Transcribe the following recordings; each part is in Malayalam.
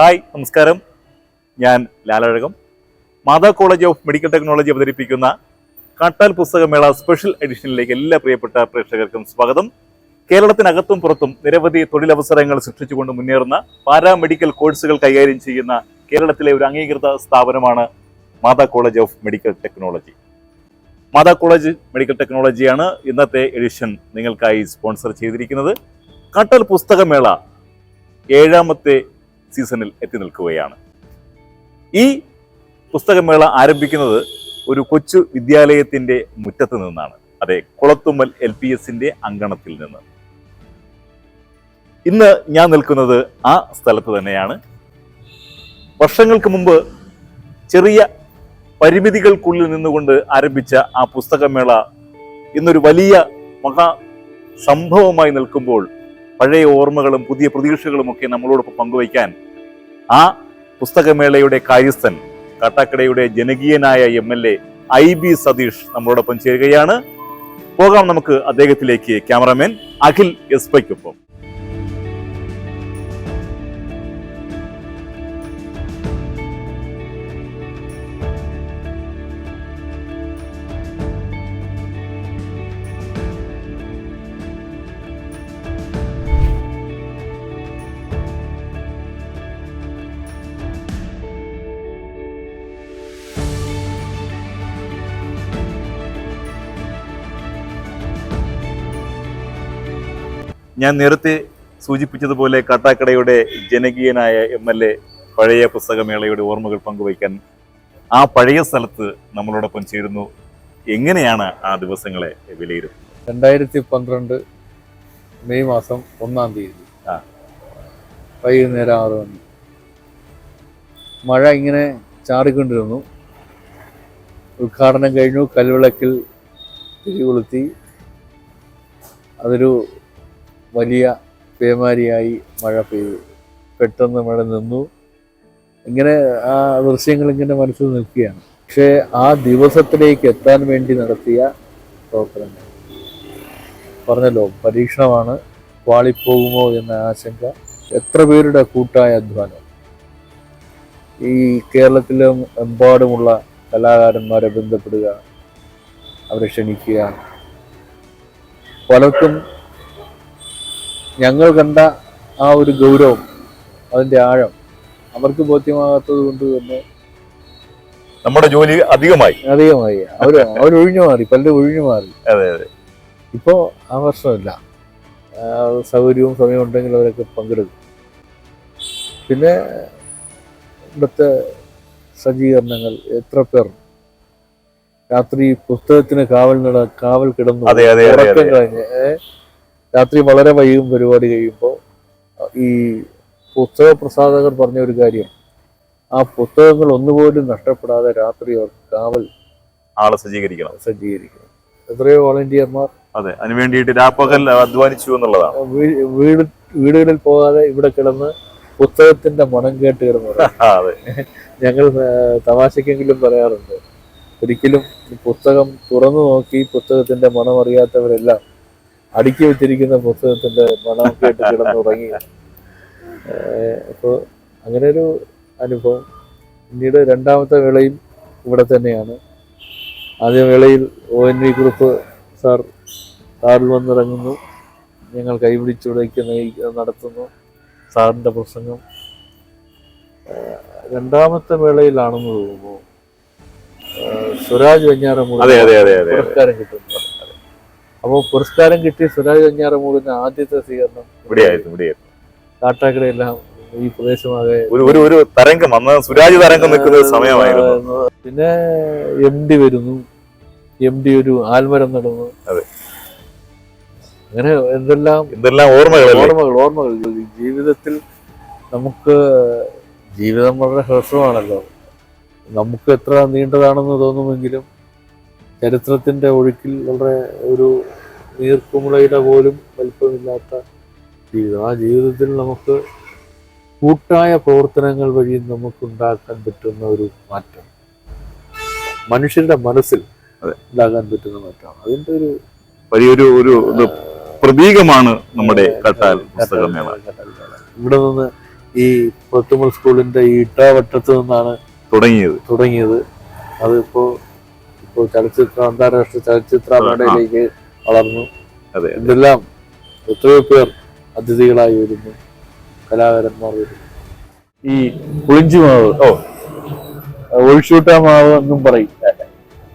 ഹായ് നമസ്കാരം. ഞാൻ ലാലഴകം Mata college of medical technology അവതരിപ്പിക്കുന്ന കാട്ടാൽ പുസ്തകമേള സ്പെഷ്യൽ എഡിഷനിലേക്ക് എല്ലാ പ്രിയപ്പെട്ട പ്രേക്ഷകർക്കും സ്വാഗതം. കേരളത്തിനകത്തും പുറത്തും നിരവധി തൊഴിലവസരങ്ങൾ സൃഷ്ടിച്ചുകൊണ്ട് മുന്നേറുന്ന പാരാമെഡിക്കൽ കോഴ്സുകൾ കൈകാര്യം ചെയ്യുന്ന കേരളത്തിലെ ഒരു അംഗീകൃത സ്ഥാപനമാണ് Mata college of medical technology. Mata college medical ടെക്നോളജിയാണ് ഇന്നത്തെ എഡിഷൻ നിങ്ങൾക്കായി സ്പോൺസർ ചെയ്തിരിക്കുന്നത്. കാട്ടാൽ പുസ്തകമേള ഏഴാമത്തെ സീസണിൽ എത്തി നിൽക്കുകയാണ്. ഈ പുസ്തകമേള ആരംഭിക്കുന്നത് ഒരു കൊച്ചു വിദ്യാലയത്തിന്റെ മുറ്റത്ത് നിന്നാണ്. അതെ കുളത്തുമ്മൽ എൽ പി എസിന്റെ അങ്കണത്തിൽ നിന്ന്. ഇന്ന് ഞാൻ നിൽക്കുന്നത് ആ സ്ഥലത്ത് തന്നെയാണ്. വർഷങ്ങൾക്ക് മുമ്പ് ചെറിയ പരിമിതികൾക്കുള്ളിൽ നിന്നുകൊണ്ട് ആരംഭിച്ച ആ പുസ്തകമേള ഇന്നൊരു വലിയ മഹാ സംഭവമായി നിൽക്കുമ്പോൾ പഴയ ഓർമ്മകളും പുതിയ പ്രതീക്ഷകളും ഒക്കെ നമ്മളോടൊപ്പം പങ്കുവയ്ക്കാൻ ആ പുസ്തകമേളയുടെ കാര്യസ്ഥൻ കാട്ടാക്കടയുടെ ജനകീയനായ M L A I B Satish നമ്മളോടൊപ്പം ചേരുകയാണ്. പോകാം നമുക്ക് അദ്ദേഹത്തിലേക്ക് ക്യാമറമാൻ അഖിൽ എസ് ഞാൻ നേരത്തെ സൂചിപ്പിച്ചതുപോലെ കാട്ടാക്കടയുടെ ജനകീയനായ എം എൽ എ പഴയ പുസ്തകമേളയുടെ ഓർമ്മകൾ പങ്കുവയ്ക്കാൻ ആ പഴയ സ്ഥലത്ത് നമ്മളോടൊപ്പം ചേരുന്നു. എങ്ങനെയാണ് ആ ദിവസങ്ങളെ വിലയിരുത്തുന്നത്? രണ്ടായിരത്തി പന്ത്രണ്ട് മെയ് മാസം ഒന്നാം തീയതി. ആ. വൈകുന്നേരം ആറ് മണി. മഴ ഇങ്ങനെ ചാറിക്കൊണ്ടിരുന്നു. ഉദ്ഘാടനം കഴിഞ്ഞു. കൽവിളക്കിൽ തിരികൊളുത്തി അതൊരു വലിയ പേമാരിയായി മഴ പെയ്തു. പെട്ടെന്ന് മഴ നിന്നു. ഇങ്ങനെ ആ ദൃശ്യങ്ങൾ ഇങ്ങനെ മനസ്സിൽ നിൽക്കുകയാണ്. പക്ഷേ ആ ദിവസത്തിലേക്ക് എത്താൻ വേണ്ടി നടത്തിയ പ്രവർത്തനങ്ങൾ. പറഞ്ഞല്ലോ പരീക്ഷണമാണ് പാളിപ്പോകുമോ എന്ന ആശങ്ക എത്ര പേരുടെ കൂട്ടായ അധ്വാനം. ഈ കേരളത്തിലും എമ്പാടുമുള്ള കലാകാരന്മാരെ ബന്ധപ്പെടുക അവരെ ക്ഷണിക്കുക പലർക്കും ഞങ്ങൾ കണ്ട ആ ഒരു ഗൗരവം അതിന്റെ ആഴം അവർക്ക് ബോധ്യമാകാത്തത് കൊണ്ട് തന്നെ നമ്മുടെ ജോലി അധികമായി. അധികമായി. അവർ അവരൊഴിഞ്ഞു മാറി പലരും ഒഴിഞ്ഞു മാറി. അതെ അതെ. ഇപ്പോൾ ആ പ്രശ്നമില്ല. സൗകര്യവും സമയവും ഉണ്ടെങ്കിൽ അവരൊക്കെ പങ്കെടുക്കും. പിന്നെ ഇവിടുത്തെ സജ്ജീകരണങ്ങൾ എത്ര പേർ? രാത്രി പുസ്തകത്തിന് കാവൽ നട കാവൽ കിടന്നു. ഉറക്കം അതെ. രാത്രി വളരെ വൈകും പരിപാടി കഴിയുമ്പോൾ ഈ പുസ്തക പ്രസാധകർ പറഞ്ഞ ഒരു കാര്യം ആ പുസ്തകങ്ങൾ ഒന്നുപോലും നഷ്ടപ്പെടാതെ രാത്രി അവർ കാവൽ ആളെ സജ്ജീകരിക്കണം. സജ്ജീകരിക്കണം എത്രയോ വോളണ്ടിയർമാർ അതെ അതിനു വേണ്ടിയിട്ട് രാപ്പകൽ അധ്വാനിച്ചു എന്നുള്ളതാണ്. വീട് വീടുകളിൽ പോകാതെ ഇവിടെ കിടന്ന് പുസ്തകത്തിന്റെ മണം കേട്ട് കിടന്നു ഞങ്ങൾ തമാശക്കെങ്കിലും പറയാറുണ്ട് ഒരിക്കലും പുസ്തകം തുറന്നു നോക്കി പുസ്തകത്തിന്റെ മണം അറിയാത്തവരെല്ലാം അടുക്കി വെച്ചിരിക്കുന്ന പുസ്തകത്തിന്റെ മണം കേട്ട് കിടന്നുറങ്ങി. അപ്പോൾ അങ്ങനെ ഒരു അനുഭവം. പിന്നീട് രണ്ടാമത്തെ വേളയും ഇവിടെ തന്നെയാണ്. ആദ്യ വേളയിൽ O N V Kurup sir കാറിൽ വന്നിറങ്ങുന്നു. ഞങ്ങൾ കൈപിടിച്ചുടയ്ക്ക് നടത്തുന്നു. സാറിന്റെ പ്രസംഗം. രണ്ടാമത്തെ വേളയിലാണെന്ന് തോന്നുന്നു. സ്വരാജ് വെഞ്ഞാറമൂട് അതെ. പുരസ്കാരം കിട്ടുന്നു. അപ്പോൾ പുരസ്കാരം കിട്ടിയ സുരാജ് കഞ്ഞാറമൂടിന് ആദ്യത്തെ സ്വീകരണം ഇവിടെയായിരുന്നു ഇവിടെയായിരുന്നു. കാട്ടാക്കടയെല്ലാം ഈ പ്രദേശമാകെ ഒരു ഒരു ഒരു തരംഗം അന്ന് സുരാജ് തരംഗം നിൽക്കുന്ന സമയമായിരുന്നു. പിന്നെ എം ഡി വരുന്നു. എം ഡി ഒരു ആൽമരം നടന്നു. അതെ. അങ്ങനെ എന്തെല്ലാം എന്തെല്ലാം ഓർമ്മകൾ ഓർമ്മകൾ ഓർമ്മകൾ. ജീവിതത്തിൽ നമുക്ക് ജീവിതം വളരെ ഹ്രസ്വമാണല്ലോ. നമുക്ക് എത്ര നീണ്ടതാണെന്ന് തോന്നുമെങ്കിലും ചരിത്രത്തിന്റെ ഒഴുക്കിൽ വളരെ ഒരു നീർക്കുമുളയുടെ പോലും വലിപ്പമില്ലാത്ത ജീവിതം. ആ ജീവിതത്തിൽ നമുക്ക് കൂട്ടായ പ്രവർത്തനങ്ങൾ വഴി നമുക്കുണ്ടാക്കാൻ പറ്റുന്ന ഒരു മാറ്റം. മനുഷ്യരുടെ മനസ്സിൽ. ഉണ്ടാക്കാൻ പറ്റുന്ന മാറ്റമാണ്. അതിന്റെ ഒരു വലിയൊരു ഒരു പ്രതീകമാണ് നമ്മുടെ കട്ടാൽ പുസ്തകമേള ഇവിടെ നിന്ന് ഈ പത്തുമൽ സ്കൂളിന്റെ ഈ ഇട്ടാവട്ടത്ത് നിന്നാണ് തുടങ്ങിയത്. തുടങ്ങിയത്. അതിപ്പോ ഇപ്പോൾ ചലച്ചിത്ര അന്താരാഷ്ട്ര ചലച്ചിത്ര മേളയിലേക്ക് വളർന്നു. അതെ ഇതെല്ലാം എത്രയോ പേർ അതിഥികളായി വരുന്നു. കലാകാരന്മാർ വരുന്നു. ഈ പുളിഞ്ചുമാവ് ഓ ഒഴിച്ചൂട്ടാ മാവ് എന്നും പറയും.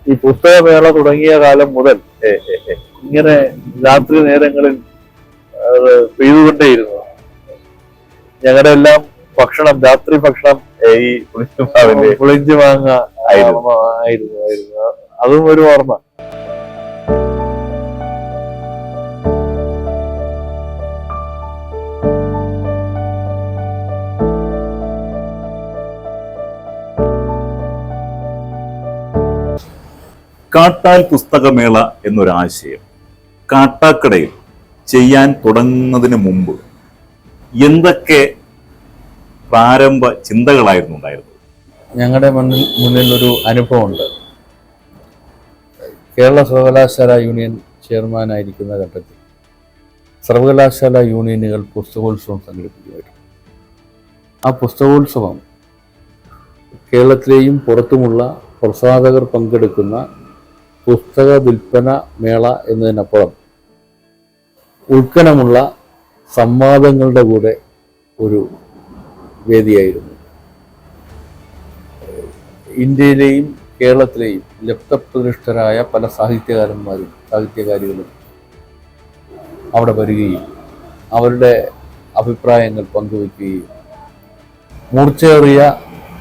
ഈ പുസ്തകമേള തുടങ്ങിയ കാലം മുതൽ ഇങ്ങനെ രാത്രി നേരങ്ങളിൽ പെയ്തുകൊണ്ടേയിരുന്നു. ഞങ്ങളുടെ എല്ലാം ഭക്ഷണം രാത്രി ഭക്ഷണം ഈ പുളിഞ്ചു മാങ്ങ ആയിരുന്നു. ആയിരുന്നു ആയിരുന്നു. അതും ഒരു ഓർമ്മ. കാട്ടാൽ പുസ്തകമേള എന്നൊരാശയം. കാട്ടാക്കടയിൽ ചെയ്യാൻ തുടങ്ങുന്നതിന് മുമ്പ് എന്തൊക്കെ പ്രാരംഭ ചിന്തകളായിരുന്നു ഉണ്ടായിരുന്നത്? ഞങ്ങളുടെ മുന്നിൽ മുന്നിൽ ഒരു അനുഭവമുണ്ട്. കേരള സർവകലാശാല യൂണിയൻ ചെയർമാനായിരിക്കുന്ന ഘട്ടത്തിൽ സർവകലാശാല യൂണിയനുകൾ പുസ്തകോത്സവം സംഘടിപ്പിക്കുമായിരുന്നു. ആ പുസ്തകോത്സവം കേരളത്തിലെയും പുറത്തുമുള്ള പ്രസാധകർ പങ്കെടുക്കുന്ന പുസ്തക വിൽപ്പന മേള എന്നതിനപ്പുറം ഉൾക്കനമുള്ള സംവാദങ്ങളുടെ കൂടെ ഒരു വേദിയായിരുന്നു. ഇന്ത്യയിലെയും കേരളത്തിലെയും ലബ്ധപ്രതിഷ്ഠരായ പല സാഹിത്യകാരന്മാരും സാഹിത്യകാരികളും അവിടെ വരികയും അവരുടെ അഭിപ്രായങ്ങൾ പങ്കുവയ്ക്കുകയും മൂർച്ചയേറിയ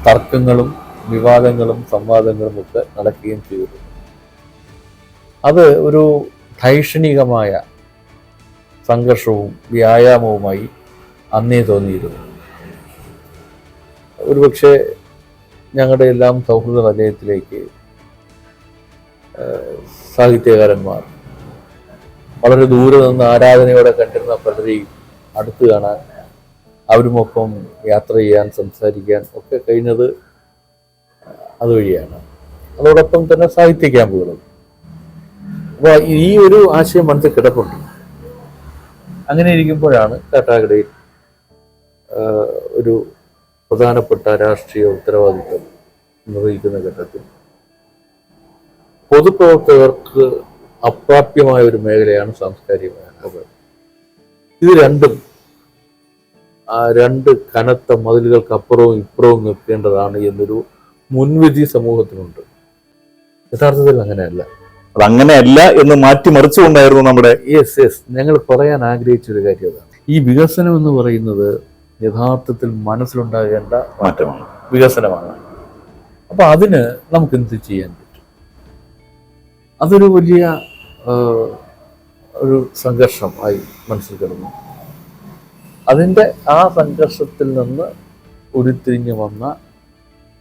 തർക്കങ്ങളും വിവാദങ്ങളും സംവാദങ്ങളും ഒക്കെ നടക്കുകയും ചെയ്തിരുന്നു അത് ഒരു ധൈഷണികമായ സംഘർഷവും വ്യായാമവുമായി അന്നേ തോന്നിയിരുന്നു. ഒരുപക്ഷെ ഞങ്ങളുടെ എല്ലാം സൗഹൃദ വലയത്തിലേക്ക് സാഹിത്യകാരന്മാർ വളരെ ദൂരെ നിന്ന് ആരാധനയോടെ കണ്ടിരുന്ന പലരെയും അടുത്ത് കാണാൻ അവരുമൊപ്പം യാത്ര ചെയ്യാൻ സംസാരിക്കാൻ ഒക്കെ കഴിഞ്ഞത് അതുവഴിയാണ്. അതോടൊപ്പം തന്നെ സാഹിത്യ ക്യാമ്പുകളും. അപ്പോൾ ഈ ഒരു ആശയം മനസ്സിൽ കിടപ്പുണ്ട്. അങ്ങനെ ഇരിക്കുമ്പോഴാണ് കാട്ടാക്കടയിൽ ഒരു പ്രധാനപ്പെട്ട രാഷ്ട്രീയ ഉത്തരവാദിത്വം നിർവഹിക്കുന്ന ഘട്ടത്തിൽ. പൊതുപ്രവർത്തകർക്ക് അപ്രാപ്യമായ ഒരു മേഖലയാണ് സാംസ്കാരിക മേഖല. ഇത് രണ്ടും ആ രണ്ട് കനത്ത മതിലുകൾക്ക് അപ്പുറവും ഇപ്പുറവും നിൽക്കേണ്ടതാണ് എന്നൊരു മുൻവിധി സമൂഹത്തിനുണ്ട്. യഥാർത്ഥത്തിൽ അങ്ങനെയല്ല. അതങ്ങനെയല്ല എന്ന് മാറ്റിമറിച്ചുകൊണ്ടായിരുന്നു നമ്മുടെ യെസ് യെസ് ഞങ്ങൾ പറയാൻ ആഗ്രഹിച്ച ഒരു കാര്യം അതാണ്. ഈ വികസനം എന്ന് പറയുന്നത് യഥാർത്ഥത്തിൽ മനസ്സിലുണ്ടാകേണ്ട മാറ്റമാണ്. വികസനമാണ്. അപ്പോൾ അതിന് നമുക്ക് എന്ത് ചെയ്യാൻ പറ്റും? അതൊരു വലിയ ഒരു സംഘർഷം ആയി മനസ്സിൽ കിടന്നു. അതിന്റെ ആ സംഘർഷത്തിൽ നിന്ന് ഉരുത്തിരിഞ്ഞു വന്ന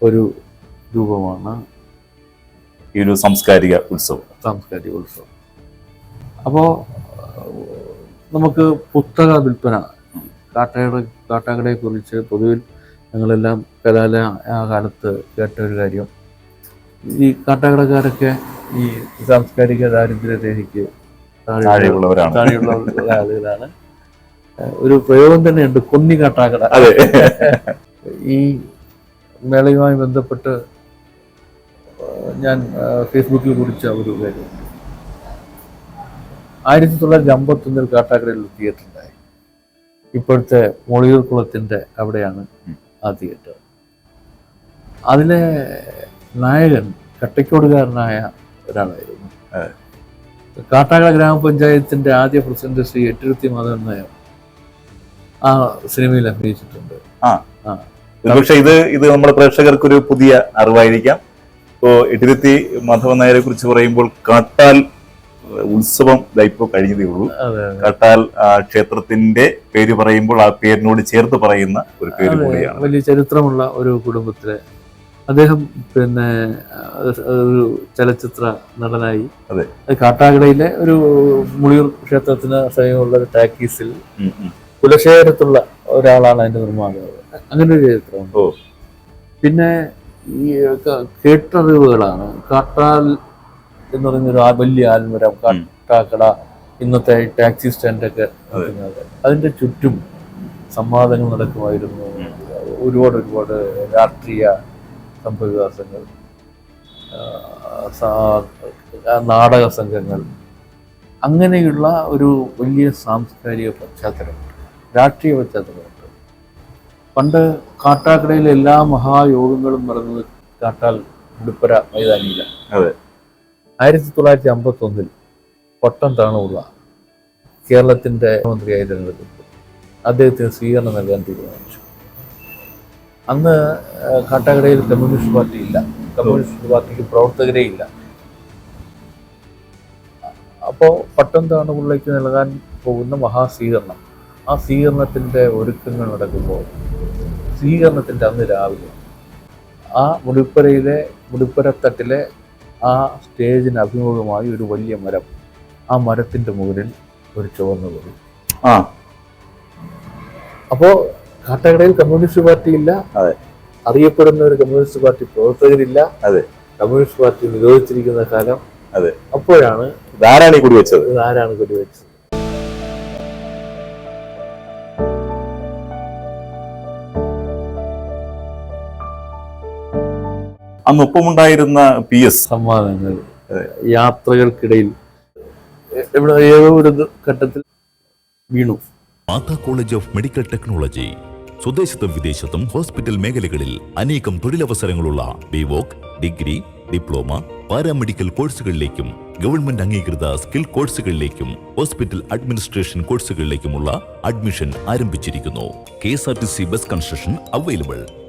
ഒരു രൂപമാണ് ഈ ഒരു സാംസ്കാരിക ഉത്സവം. സാംസ്കാരിക ഉത്സവം. അപ്പോൾ നമുക്ക് പുസ്തക വിൽപ്പന കാട്ടയുടെ കുറിച്ച് പൊതുവിൽ ഞങ്ങളെല്ലാം കലാല ആ കാലത്ത് കേട്ട ഒരു കാര്യം. ഈ കാട്ടാക്കടക്കാരൊക്കെ ഈ സാംസ്കാരിക ദാരിദ്ര്യരേഖയ്ക്ക് താഴെയുള്ളവരാണ് താഴെയുള്ള ആളുകളാണ് ഒരു പ്രയോഗം തന്നെയുണ്ട് കൊന്നി കാട്ടാക്കട അതെ. ഈ മേളയുമായി ബന്ധപ്പെട്ട് ഞാൻ ഫേസ്ബുക്കിൽ കുറിച്ച ഒരു കാര്യം. ആയിരത്തി തൊള്ളായിരത്തി അമ്പത്തൊന്നിൽ കാട്ടാക്കടയിൽ തിയേറ്റർ ഉണ്ടായി. ഇപ്പോഴത്തെ മൊളിയൂർ കുളത്തിന്റെ അവിടെയാണ് ആ തിയേറ്റർ. അതിലെ നായകൻ കട്ടക്കോടുകാരനായ ഒരാളായിരുന്നു. കാട്ടാക്കട ഗ്രാമപഞ്ചായത്തിന്റെ ആദ്യ പ്രസിഡന്റ് ശ്രീ എട്ടിരുത്തി മാധവൻ നായർ ആ സിനിമയിൽ അഭിനയിച്ചിട്ടുണ്ട്. ആ. ആ. ഒരുപക്ഷെ ഇത് ഇത് നമ്മുടെ പ്രേക്ഷകർക്ക് ഒരു പുതിയ അറിവായിരിക്കാം. ഇപ്പോൾ എട്ടിരുത്തി മാധവൻ നായരെ കുറിച്ച് പറയുമ്പോൾ കാട്ടാൽ ഉത്സവം ഇപ്പോൾ ഇപ്പോ കഴിഞ്ഞതേ ഉള്ളൂ. കട്ടാൽ ക്ഷേത്രത്തിന്റെ പേര് പറയുമ്പോൾ ആ പേരിനോട് ചേർത്ത് പറയുന്ന ഒരു പേര് കൂടിയാണ്. വലിയ ചരിത്രമുള്ള ഒരു കുടുംബത്തിലെ അദ്ദേഹം പിന്നെ ഒരു ചലച്ചിത്ര നടനായി. അതെ. കാട്ടാകടയിലെ കാട്ടാക്കടയിലെ ഒരു മുളിയൂർ ക്ഷേത്രത്തിന് സമയമുള്ള ഒരു ടാക്കീസിൽ. കുലശേഖരത്തുള്ള ഒരാളാണ് അതിന്റെ നിർമ്മാണം അങ്ങനെ ഒരു ചരിത്രമുണ്ട്. പിന്നെ ഈ കേട്ടറിവുകളാണ്. കാട്ടാൽ എന്ന് പറയുന്നൊരു ആ വലിയ ആൽമരം കാട്ടാക്കട ഇന്നത്തെ ടാക്സി സ്റ്റാൻഡൊക്കെ അതിന്റെ ചുറ്റും സംവാദങ്ങൾ നടക്കുമായിരുന്നു. ഒരുപാട് ഒരുപാട് രാഷ്ട്രീയ സംഭവവികാസങ്ങൾ ആ, നാടക സംഘങ്ങൾ. അങ്ങനെയുള്ള ഒരു വലിയ സാംസ്കാരിക പശ്ചാത്തലമുണ്ട് രാഷ്ട്രീയ പശ്ചാത്തലമുണ്ട്. പണ്ട് കാട്ടാക്കടയിലെ എല്ലാ മഹായോഗങ്ങളും നടന്നത് കാട്ടാൽ ഉടുപ്പര മൈതാനിയിലാണ്. ആയിരത്തി തൊള്ളായിരത്തി അമ്പത്തി ഒന്നിൽ പട്ടം താണുള്ള കേരളത്തിന്റെ മുഖ്യമന്ത്രിയായി തിരഞ്ഞെടുക്കപ്പെട്ടു. അദ്ദേഹത്തിന് സ്വീകരണം നൽകാൻ തീരുമാനിച്ചു. അന്ന് കാട്ടാക്കടയിൽ കമ്മ്യൂണിസ്റ്റ് പാർട്ടി ഇല്ല. കമ്മ്യൂണിസ്റ്റ് പാർട്ടിക്ക് പ്രവർത്തകരേ ഇല്ല. അപ്പോൾ പട്ടം താണുകളിലേക്ക് നൽകാൻ പോകുന്ന മഹാസ്വീകരണം ആ സ്വീകരണത്തിന്റെ ഒരുക്കങ്ങൾ നടക്കുമ്പോൾ സ്വീകരണത്തിന്റെ അന്ന് രാവിലെ ആ മുടിപ്പുരയിലെ മുടിപ്പുരത്തട്ടിലെ ആ സ്റ്റേജിന് അഭിമുഖമായി ഒരു വലിയ മരം. ആ മരത്തിന്റെ മുകളിൽ ഒരു ചുവന്ന കൊടി ആ. അപ്പോ കാട്ടാക്കടയിൽ കമ്മ്യൂണിസ്റ്റ് പാർട്ടി ഇല്ല. അതെ. അറിയപ്പെടുന്ന ഒരു കമ്മ്യൂണിസ്റ്റ് പാർട്ടി പ്രവർത്തകരില്ല. അതെ. കമ്മ്യൂണിസ്റ്റ് പാർട്ടി നിരോധിച്ചിരിക്കുന്ന കാലം അതെ. അപ്പോഴാണ് ധാരാളി കുടിവെച്ചത്? കുടി വെച്ചത് കൊടിവെച്ചത്? അന്ന് ഒപ്പമുണ്ടായിരുന്ന പി എസ്. സമ്മാനങ്ങൾ യാത്രകൾക്കിടയിൽ എ- എവിടെ ഏതോ ഒരു ഘട്ടത്തിൽ വീണു. Mata college of medical technology സ്വദേശത്തും വിദേശത്തും ഹോസ്പിറ്റൽ മേഖലകളിൽ അനേകം തൊഴിലവസരങ്ങളുള്ള B Voc degree diploma paramedical കോഴ്സുകളിലേക്കും government അംഗീകൃത സ്കിൽ കോഴ്സുകളിലേക്കും ഹോസ്പിറ്റൽ അഡ്മിനിസ്ട്രേഷൻ കോഴ്സുകളിലേക്കുമുള്ള അഡ്മിഷൻ ആരംഭിച്ചിരിക്കുന്നു. K S R T C bus construction available.